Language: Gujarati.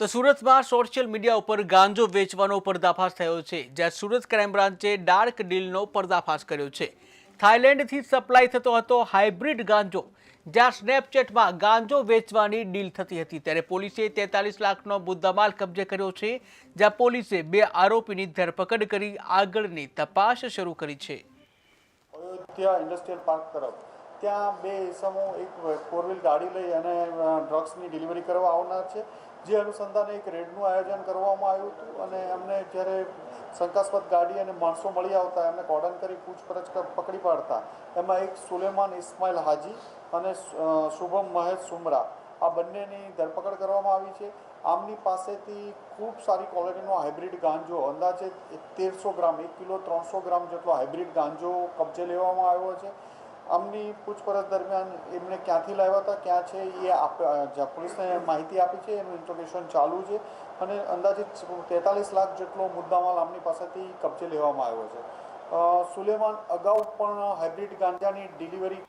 તો સુરતમાં સોશિયલ મીડિયા ઉપર ગાંજો વેચવાનો પર્દાફાશ થયો છે, જ્યાં સુરત ક્રાઇમ બ્રાન્ચે ડાર્ક ડીલનો પર્દાફાશ કર્યો છે. થાઇલેન્ડથી સપ્લાય થતો હતો હાઇબ્રિડ ગાંજો, જ્યાં સ્નેપચેટમાં ગાંજો વેચવાની ડીલ થતી હતી. ત્યારે પોલીસે તેતાલીસ લાખનો મુદ્દામાલ કબજે કર્યો છે, જ્યાં પોલીસે બે આરોપીની ધરપકડ કરી આગળની તપાસ શરૂ કરી છે. અયોધ્યા ઇન્ડસ્ટ્રીયલ પાર્ક તરફ ત્યાં બે ઇસમો એક ફોર વ્હીલ ગાડી લઈ અને ડ્રગ્સની ડિલિવરી કરવા આવનાર છે. જે અનુસંધાને એક રેડનું આયોજન કરવામાં આવ્યું હતું અને એમને જ્યારે શંકાસ્પદ ગાડી અને માણસો મળી આવતા, એમને કોર્ડન કરી પૂછપરછ પકડી પાડતા, એમાં એક સુલેમાન ઇસ્માઇલ હાજી અને શુભમ મહેશ સુમરા, આ બંનેની ધરપકડ કરવામાં આવી છે. આમની પાસેથી ખૂબ સારી ક્વોલિટીનો હાઇબ્રિડ ગાંજો અંદાજે તેરસો ગ્રામ, એક કિલો ત્રણસો ગ્રામ જેટલો હાઇબ્રિડ ગાંજો કબજે લેવામાં આવ્યો છે. આમની પૂછપરછ દરમિયાન એમને ક્યાંથી લાવ્યા હતા, ક્યાં છે, એ આપ પોલીસને માહિતી આપી છે, એનું ઇન્ટ્રોગેશન ચાલુ છે અને અંદાજિત તેતાલીસ લાખ જેટલો મુદ્દામાલ આમની પાસેથી કબજે લેવામાં આવ્યો છે. સુલેમાન અગાઉ પણ હાઇબ્રિડ ગાંજાની ડિલિવરી